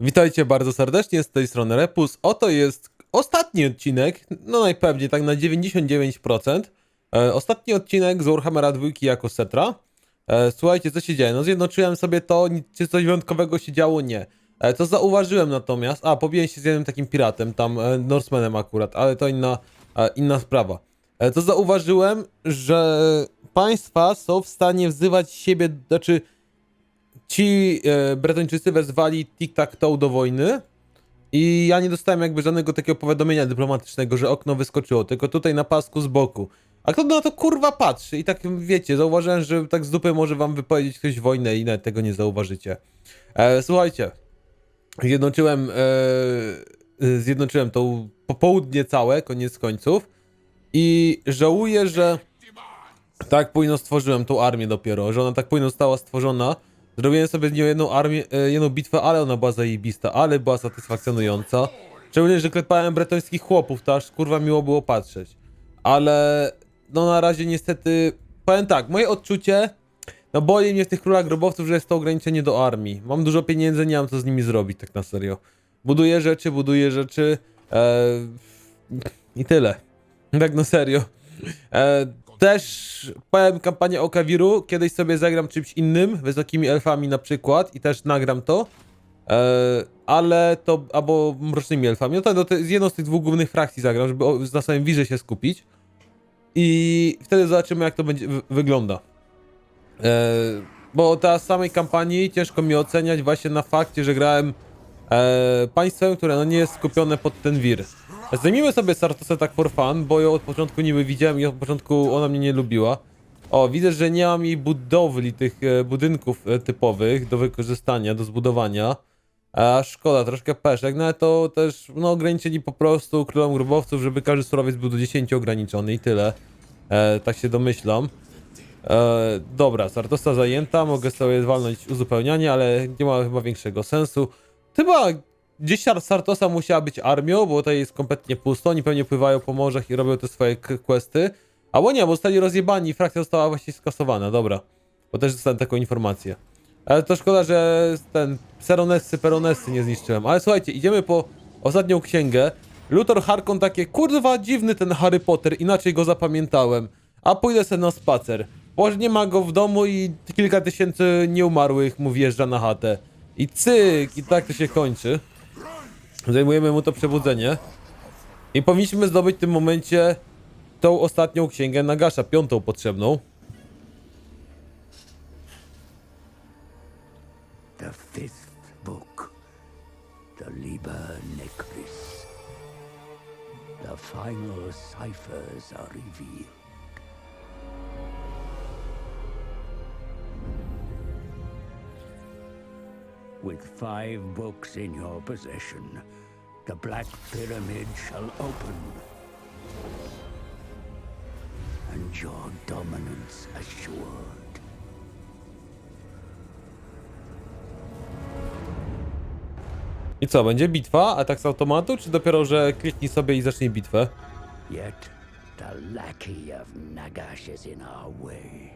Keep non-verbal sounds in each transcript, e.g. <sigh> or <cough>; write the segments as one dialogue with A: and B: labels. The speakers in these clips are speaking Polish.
A: Witajcie bardzo serdecznie z tej strony Repus. Oto jest ostatni odcinek, no najpewniej tak na 99%. E, ostatni odcinek z Warhammera 2 jako Setra. E, słuchajcie, co się dzieje? No zjednoczyłem sobie to, czy coś wyjątkowego się działo? Nie. E, co zauważyłem natomiast, a pobiłem się z jednym takim piratem, tam e, Norsemanem akurat, ale to inna, e, inna sprawa. E, to zauważyłem, że państwa są w stanie wzywać siebie, znaczy ci e, Bretończycy wezwali tic-tac-toe do wojny i ja nie dostałem jakby żadnego takiego powiadomienia dyplomatycznego, że okno wyskoczyło, tylko tutaj na pasku z boku. A kto na to kurwa patrzy? I tak wiecie, zauważyłem, że tak z dupy może wam wypowiedzieć ktoś wojnę i nawet tego nie zauważycie. E, słuchajcie, zjednoczyłem, e, zjednoczyłem to popołudnie całe, koniec końców i żałuję, że tak późno stworzyłem tą armię dopiero, że ona tak późno została stworzona. Zrobiłem sobie z nią jedną armię, e, jedną bitwę, ale ona była zajebista, ale była satysfakcjonująca. Szczególnie, że klepałem bretońskich chłopów, to aż kurwa miło było patrzeć. Ale no na razie niestety, powiem tak, moje odczucie, no boi mnie w tych królach grobowców, że jest to ograniczenie do armii. Mam dużo pieniędzy, nie mam co z nimi zrobić, tak na serio. Buduję rzeczy, buduję rzeczy e, i tyle. Tak na serio. E, też powiem kampanię o Kawiru, kiedyś sobie zagram czymś innym, wysokimi elfami na przykład i też nagram to. E, ale to, albo mrocznymi elfami, no to, no to z jedną z tych dwóch głównych frakcji zagram, żeby na samym wirze się skupić. I wtedy zobaczymy jak to będzie wy- wygląda. E, bo teraz samej kampanii ciężko mi oceniać właśnie na fakcie, że grałem e, państwem, które no nie jest skupione pod ten wir. Zdejmijmy sobie Sartosę tak for fun, bo ją od początku niby widziałem i od początku ona mnie nie lubiła. O, widzę, że nie mam jej budowli tych e, budynków e, typowych do wykorzystania, do zbudowania. A szkoda, troszkę peszek, no ale to też, no ograniczyli po prostu królom grobowców, żeby każdy surowiec był do 10 ograniczony i tyle. E, tak się domyślam. E, dobra, Sartosa zajęta, mogę sobie walnąć uzupełnianie, ale nie ma chyba większego sensu. Chyba gdzieś Sar- Sartosa musiała być armią, bo tutaj jest kompletnie pusto, oni pewnie pływają po morzach i robią te swoje questy. Albo nie, bo zostali rozjebani i frakcja została właściwie skasowana, dobra. Bo też dostałem taką informację. Ale to szkoda, że ten Seronessy, Peronessy nie zniszczyłem. Ale słuchajcie, idziemy po ostatnią księgę. Luthor Harkon takie, kurwa, dziwny ten Harry Potter, inaczej go zapamiętałem. A pójdę sobie na spacer. Boże, nie ma go w domu i kilka tysięcy nieumarłych mu wjeżdża na chatę. I cyk, i tak to się kończy. Zajmujemy mu to przebudzenie. I powinniśmy zdobyć w tym momencie tą ostatnią księgę Nagasza, piątą potrzebną.
B: The fifth book, the Liber Necris. The final ciphers are revealed. With five books in your possession, the Black Pyramid shall open. And your dominance assured.
A: I co, będzie bitwa? Atak z automatu, czy dopiero, że kliknij sobie i zacznij bitwę?
B: Yet the lackey of Nagash is in our way.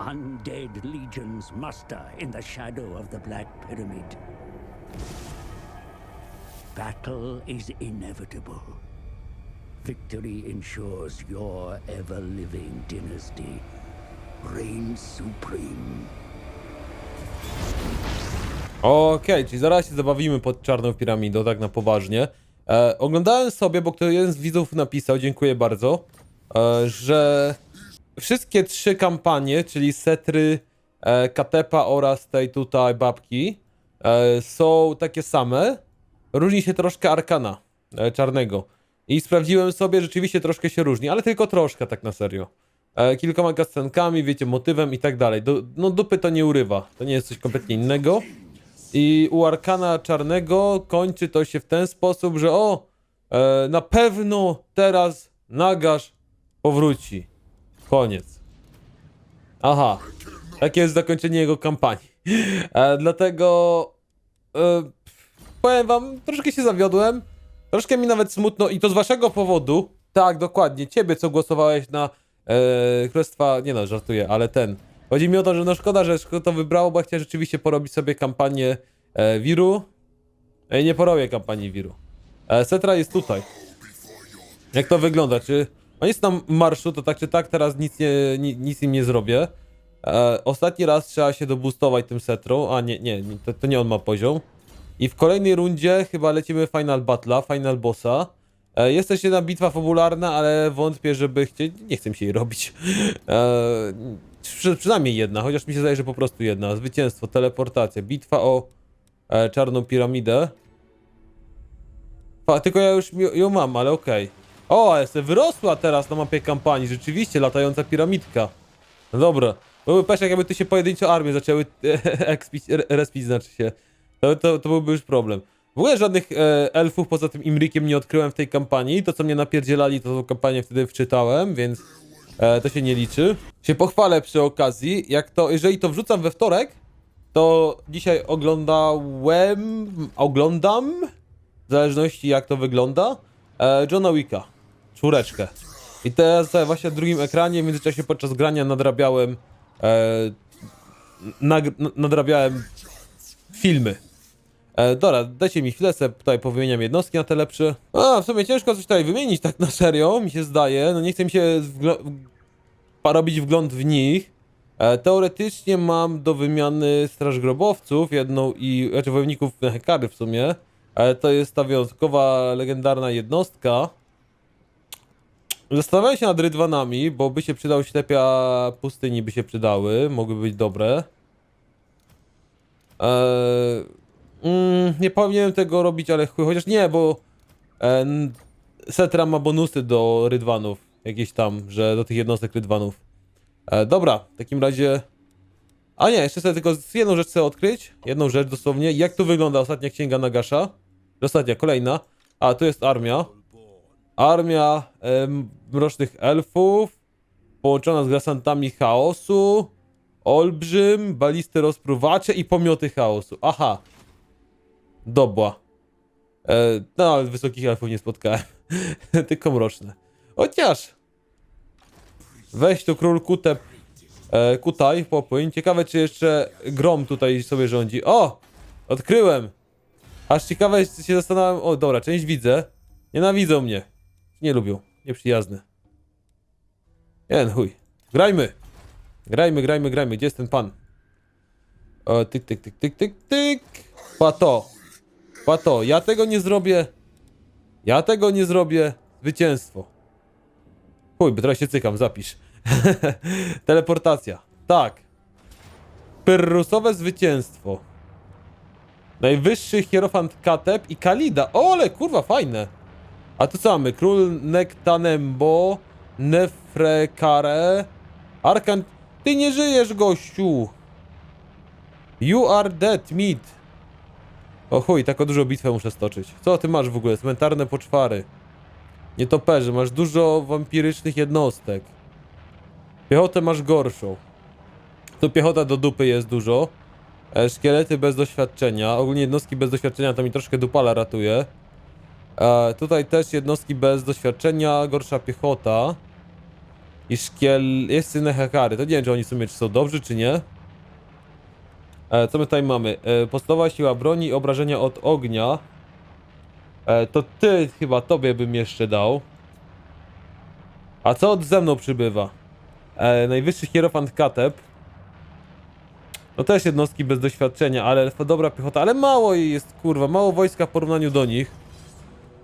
B: Undead legions muster in the shadow of the Black Pyramid. Battle is inevitable. Victory ensures your ever living dynasty reigns supreme.
A: Okej, czyli zaraz się zabawimy pod czarną piramidą, tak na poważnie. E, oglądałem sobie, bo ktoś jeden z widzów napisał, dziękuję bardzo, e, że wszystkie trzy kampanie, czyli Setry, e, Katepa oraz tej tutaj babki, e, są takie same. Różni się troszkę Arkana e, czarnego. I sprawdziłem sobie, rzeczywiście troszkę się różni, ale tylko troszkę, tak na serio. E, kilkoma kascenkami, wiecie, motywem i tak dalej. Do, no dupy to nie urywa, to nie jest coś kompletnie innego. I u Arkana Czarnego kończy to się w ten sposób, że o, e, na pewno teraz Nagasz powróci. Koniec. Aha, takie jest zakończenie jego kampanii. E, dlatego e, powiem wam, troszkę się zawiodłem. Troszkę mi nawet smutno i to z waszego powodu. Tak, dokładnie, ciebie co głosowałeś na e, Królestwa, nie no, żartuję, ale ten. Chodzi mi o to, że no szkoda, że to wybrało, bo chciałem rzeczywiście porobić sobie kampanię E, Wiru. E, nie porobię kampanii Wiru. E, Setra jest tutaj. Jak to wygląda? Czy on jest w marszu, to tak czy tak teraz nic, nie, ni, nic im nie zrobię. E, ostatni raz trzeba się doboostować tym Setrą. A nie, nie, to, to nie on ma poziom. I w kolejnej rundzie chyba lecimy Final Battle'a, Final Bossa. E, jest też jedna bitwa fabularna, ale wątpię, żeby chcieć. Nie chcę mi się jej robić. E, przy, przynajmniej jedna, chociaż mi się zdaje, że po prostu jedna. Zwycięstwo, teleportacja, bitwa o e, czarną piramidę. Tylko ja już ją mam, ale okej. O, ale wyrosła teraz na mapie kampanii, rzeczywiście, latająca piramidka. No dobra. Byłby peszek, jakby tu się pojedyncze armie zaczęły <laughs> expić, re- respić, znaczy się. To, to, to byłby już problem. W ogóle żadnych e, elfów poza tym Imrikiem nie odkryłem w tej kampanii. To, co mnie napierdzielali, to tą kampanię wtedy wczytałem, więc e, to się nie liczy. Się pochwalę przy okazji, jak to, jeżeli to wrzucam we wtorek, to dzisiaj oglądałem, oglądam, w zależności jak to wygląda, e, Johna Wicka, czwóreczkę. I teraz właśnie na drugim ekranie, w międzyczasie podczas grania nadrabiałem, e, nag, nadrabiałem filmy. E, dobra, dajcie mi chwilę, tutaj powymieniam jednostki na te lepsze. A, w sumie ciężko coś tutaj wymienić tak na serio, mi się zdaje. No nie chcę mi się wgl- robić wgląd w nich. E, teoretycznie mam do wymiany Straż Grobowców, jedną i, znaczy wojowników <laughs> Hekary w sumie. E, to jest ta wyjątkowa, legendarna jednostka. Zastanawiałem się nad rydwanami, bo by się przydał ślepia pustyni, by się przydały, mogłyby być dobre. Eee, mm, nie powinienem tego robić, ale chuj, chociaż nie, bo e, Setra ma bonusy do rydwanów, jakieś tam, że do tych jednostek rydwanów. E, dobra, w takim razie... A nie, jeszcze sobie tylko jedną rzecz chcę odkryć, jedną rzecz dosłownie. Jak tu wygląda ostatnia księga Nagasza? Ostatnia, kolejna. A, tu jest armia. Armia em, mrocznych elfów, połączona z grasantami chaosu, olbrzym, balisty rozpruwacze i pomioty chaosu. Aha. Dobła. E, no, ale wysokich elfów nie spotkałem. <laughs> Tylko mroczne. Chociaż. Weź tu król Kutep. E, Kutaj, popłyń. Ciekawe, czy jeszcze Grom tutaj sobie rządzi. O! Odkryłem! Aż ciekawe się zastanawiam. O, dobra, część widzę. Nienawidzą mnie. Nie lubią. Nieprzyjazne. Jeden chuj. Grajmy! Grajmy, grajmy, grajmy. Gdzie jest ten pan? O, tyk, tyk, tyk, tyk, tyk, tyk. Pato. Pato, ja tego nie zrobię. Ja tego nie zrobię. Zwycięstwo. Chuj, bo teraz się cykam, zapisz. <laughs> Teleportacja. Tak. Pyrrusowe zwycięstwo. Najwyższy hierofant Katep i Kalida. O, ale kurwa, fajne. A tu co mamy? Król Nektanembo, Nefrekare, Arkan... Ty nie żyjesz, gościu! You are dead, meat. O chuj, taką dużą bitwę muszę stoczyć. Co ty masz w ogóle? Cmentarne poczwary. Nietoperze, masz dużo wampirycznych jednostek. Piechotę masz gorszą. Tu piechota do dupy jest dużo. E, szkielety bez doświadczenia. Ogólnie jednostki bez doświadczenia to mi troszkę dupala ratuje. E, tutaj też jednostki bez doświadczenia, gorsza piechota. I szkiel... Jest syny hekary. To nie wiem, czy oni w sumie czy są dobrzy, czy nie. E, co my tutaj mamy? E, podstawowa siła broni i obrażenia od ognia. E, to ty chyba tobie bym jeszcze dał. A co od ze mną przybywa? E, najwyższy hierofant Katep. No też jednostki bez doświadczenia, ale dobra piechota, ale mało jej jest, kurwa, mało wojska w porównaniu do nich.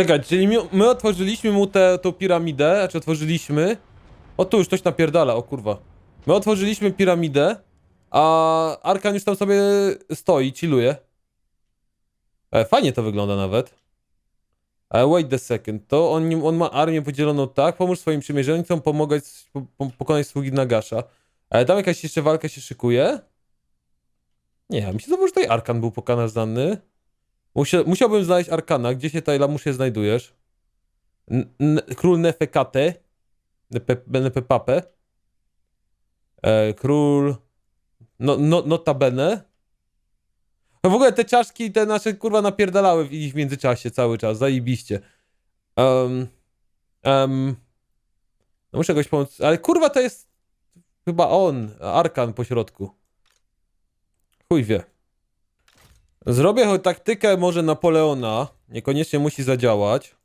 A: Czekaj, czyli my, my otworzyliśmy mu tę tą piramidę, znaczy otworzyliśmy. O tu już ktoś napierdala, o kurwa. My otworzyliśmy piramidę, a Arkan już tam sobie stoi, chilluje. E, fajnie to wygląda nawet. E, wait a second, to on, on ma armię podzieloną tak, pomóż swoim przymierzeńcom pomagać, po, po, pokonać sługi Nagasza. Ale tam jakaś jeszcze walka się szykuje? Nie, mi się zdawało, że tutaj Arkan był pokazany. Musia, musiałbym znaleźć Arkana. Gdzie się tutaj lamusie znajdujesz? N- N- Król Nefekate. Nepe- Nepepape. E, król... No, no, notabene. No w ogóle te czaszki, te nasze kurwa napierdalały w ich międzyczasie cały czas, zajebiście. Um, um, no muszę jakoś pomóc, ale kurwa to jest chyba on, Arkan po środku. Chuj wie. Zrobię choć taktykę może Napoleona, niekoniecznie musi zadziałać,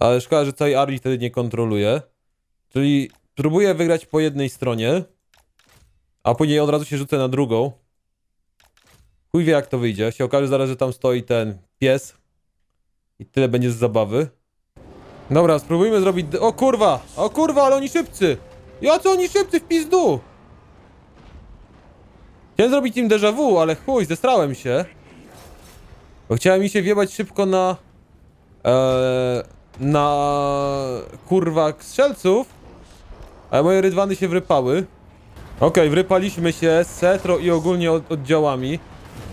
A: ale szkoda, że całej armii wtedy nie kontroluje. Czyli próbuję wygrać po jednej stronie, a później od razu się rzucę na drugą. Chuj wie jak to wyjdzie. Się okaże zaraz, że tam stoi ten pies. I tyle będzie z zabawy. Dobra, spróbujmy zrobić... O kurwa! O kurwa, ale oni szybcy! Ja co oni szybcy w pizdu! Chciałem zrobić im déjà vu, ale chuj, zestrałem się. Bo chciałem mi się wjebać szybko na... Eee, na... kurwa strzelców. Ale moje rydwany się wrypały. Okej, wrypaliśmy się z Setro i ogólnie od, oddziałami.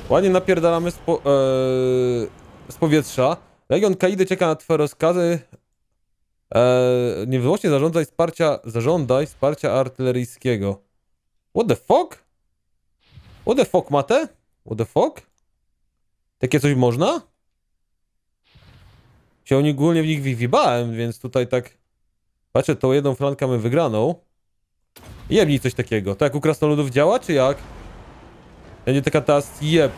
A: Ładnie napierdalamy z, po, eee, z powietrza. Legion Kaidy czeka na twoje rozkazy. Eee, niezwłocznie zarządzaj wsparcia, zażądaj wsparcia artyleryjskiego. What the fuck? What the fuck, Mate? What the fuck? Takie coś można? Się oni ogólnie w nich wibałem, więc tutaj tak... Patrzę, tą jedną flankę mamy wygraną. Jebnij coś takiego. To jak u krasnoludów działa, czy jak? Będzie taka teraz jeb.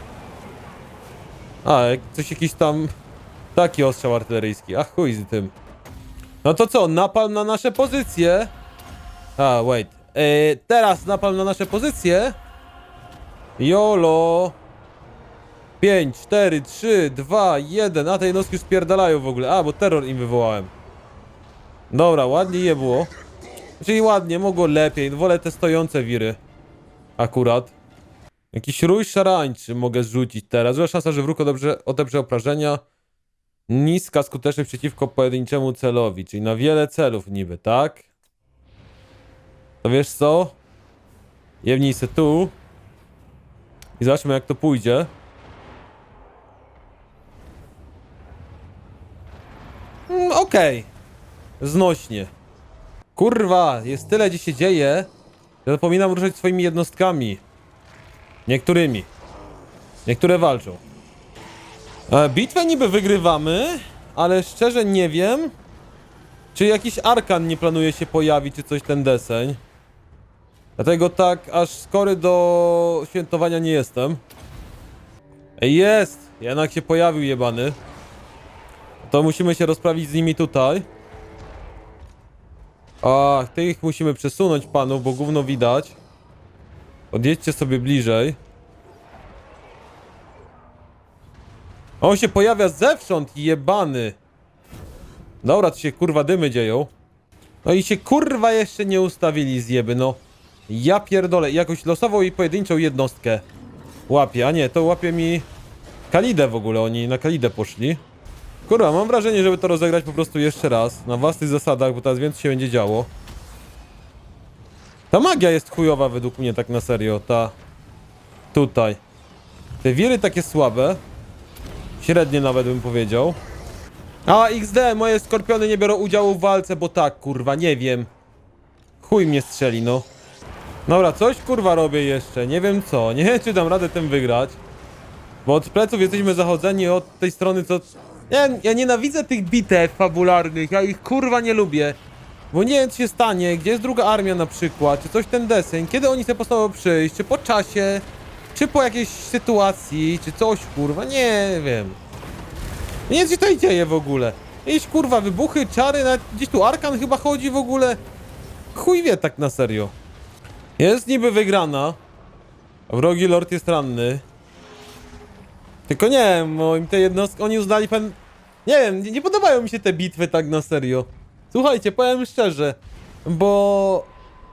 A: A, jak coś jakiś tam... Taki ostrzał artyleryjski. Ach, chuj z tym. No to co, napalm na nasze pozycje. A, wait. E, teraz napalm na nasze pozycje. Jolo. 5, 4, 3, 2, 1. A te jednostki już spierdalają w ogóle. A, bo terror im wywołałem. Dobra, ładnie je było. Czyli ładnie, mogło lepiej. Wolę te stojące wiry. Akurat. Jakiś rój szarańczy mogę zrzucić teraz. Duża szansa, że wróg odebrze, odebrze obrażenia. Niska skuteczność przeciwko pojedynczemu celowi. Czyli na wiele celów niby, tak? To wiesz co? Jemnij se tu. I zobaczmy jak to pójdzie. Mm, Okej. Znośnie. Kurwa, jest tyle, gdzie się dzieje, że zapominam ruszać swoimi jednostkami. Niektórymi. Niektóre walczą. E, bitwę niby wygrywamy, ale szczerze nie wiem, czy jakiś arkan nie planuje się pojawić, czy coś ten deseń. Dlatego tak aż skory do świętowania nie jestem. Ej, Jest! Jednak się pojawił jebany. To musimy się rozprawić z nimi tutaj. Ach, tych musimy przesunąć panów, bo gówno widać. Odjedźcie sobie bliżej. On się pojawia zewsząd, jebany. Dobra, to się kurwa dymy dzieją. No i się kurwa jeszcze nie ustawili zjeby, no. Ja pierdolę, jakąś losową i pojedynczą jednostkę łapie, a nie, to łapie mi Kalidę w ogóle, oni na Kalidę poszli. Kurwa, mam wrażenie, żeby to rozegrać po prostu jeszcze raz, na własnych zasadach, bo teraz więcej się będzie działo. Ta magia jest chujowa według mnie, tak na serio, ta... Tutaj. Te wiry takie słabe. Średnie nawet bym powiedział. A, XD, moje skorpiony nie biorą udziału w walce, bo tak, kurwa, nie wiem. Chuj mnie strzeli, no. Dobra, coś kurwa robię jeszcze, nie wiem co, <laughs> nie wiem czy dam radę tym wygrać. Bo od pleców jesteśmy zachodzeni od tej strony, co... Ja, ja nienawidzę tych bitew fabularnych, ja ich kurwa nie lubię. Bo nie wiem co się stanie, gdzie jest druga armia na przykład, czy coś ten deseń, kiedy oni sobie postanowią przyjść, czy po czasie, czy po jakiejś sytuacji, czy coś kurwa, nie wiem. Nie wiem co się tutaj dzieje w ogóle. Jakieś kurwa wybuchy, czary, gdzieś tu Arkan chyba chodzi w ogóle. Chuj wie tak na serio. Jest niby wygrana. Wrogi lord jest ranny. Tylko nie wiem, bo im te jednostki, oni uznali pen... Nie wiem, nie, nie podobają mi się te bitwy tak na serio. Słuchajcie, powiem szczerze, bo...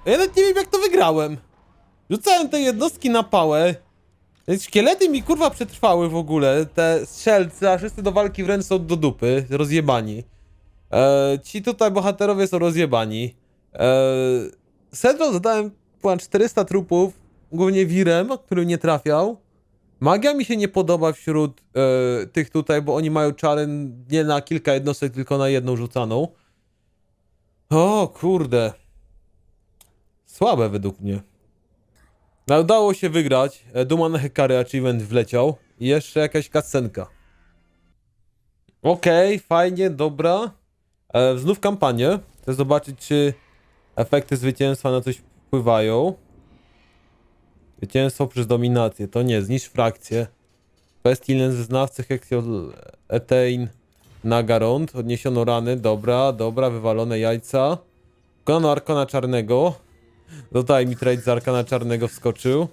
A: Ja nawet nie wiem jak to wygrałem. Rzucałem te jednostki na pałę. Szkielety mi kurwa przetrwały w ogóle, te strzelcy, a wszyscy do walki wręcz są do dupy, rozjebani. E, ci tutaj bohaterowie są rozjebani. E, zadałem ponad 400 trupów, głównie wirem, który nie trafiał. Magia mi się nie podoba wśród e, tych tutaj, bo oni mają czary nie na kilka jednostek, tylko na jedną rzucaną. O kurde. Słabe według mnie. No, udało się wygrać. E, Duma na Hekary Achievement wleciał. I jeszcze jakaś kascenka. Okej, fajnie, dobra. E, znów kampanię. Chcę zobaczyć, czy efekty zwycięstwa na coś wpływają. Zwycięstwo przez dominację. To nie, zniszcz frakcję. Pestilence, znawcy Hexiol, Etein, Nagarond. Odniesiono rany, dobra, dobra, wywalone jajca. Wykonano Arkana Czarnego. Dodaj mi trade z Arkana Czarnego wskoczył.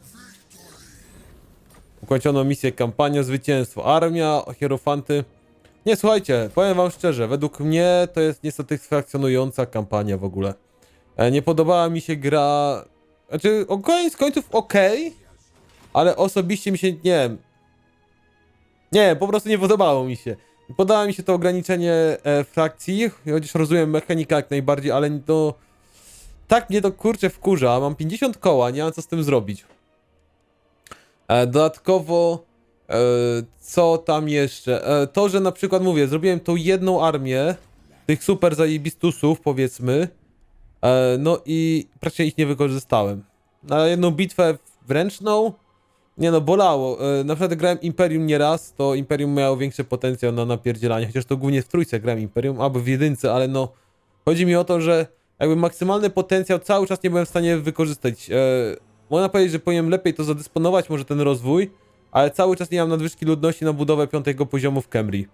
A: Ukończono misję, kampania, zwycięstwo. Armia, hierofanty. Nie, słuchajcie, powiem wam szczerze, według mnie to jest niesatysfakcjonująca kampania w ogóle. E, Nie podobała mi się gra... Znaczy, koniec końców okej, ale osobiście mi się, nie wiem... Nie, po prostu nie podobało mi się. Podoba mi się to ograniczenie e, frakcji, chociaż rozumiem mechanikę jak najbardziej, ale to... Tak mnie to kurczę wkurza, mam 50 koła, nie mam co z tym zrobić. E, dodatkowo, e, co tam jeszcze? E, to, że na przykład mówię, zrobiłem tą jedną armię tych super zajebistusów, powiedzmy, no i praktycznie ich nie wykorzystałem. Na jedną bitwę wręczną, nie no, bolało. E, na przykład grałem Imperium nieraz, to Imperium miało większy potencjał na napierdzielanie, chociaż to głównie w trójce grałem Imperium, albo w jedynce, ale no, chodzi mi o to, że jakby maksymalny potencjał cały czas nie byłem w stanie wykorzystać. E, można powiedzieć, że powinienem lepiej to zadysponować, może ten rozwój, ale cały czas nie mam nadwyżki ludności na budowę piątego poziomu w Camry.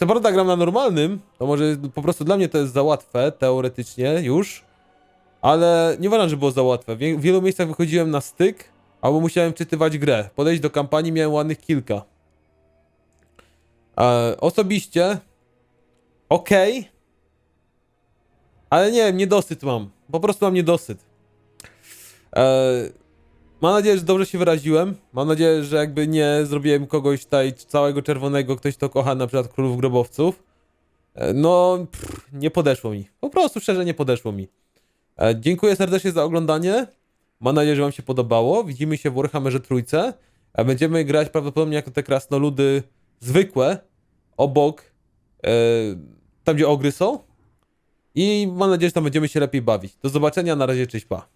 A: Co prawda gram na normalnym, to może po prostu dla mnie to jest za łatwe, teoretycznie już, ale nie uważam, że było za łatwe. W wie- w wielu miejscach wychodziłem na styk, albo musiałem czytywać grę. Podejść do kampanii miałem ładnych kilka. E, osobiście, okej, ale nie niedosyt mam. Po prostu mam niedosyt. Eee, mam nadzieję, że dobrze się wyraziłem. Mam nadzieję, że jakby nie zrobiłem kogoś tutaj całego czerwonego, ktoś to kocha, na przykład królów grobowców. E, no, pff, nie podeszło mi. Po prostu szczerze nie podeszło mi. E, dziękuję serdecznie za oglądanie. Mam nadzieję, że wam się podobało. Widzimy się w Warhammerze Trójce. E, będziemy grać prawdopodobnie jako te krasnoludy zwykłe, obok, e, tam gdzie ogry są. I mam nadzieję, że tam będziemy się lepiej bawić. Do zobaczenia, na razie, cześć, pa.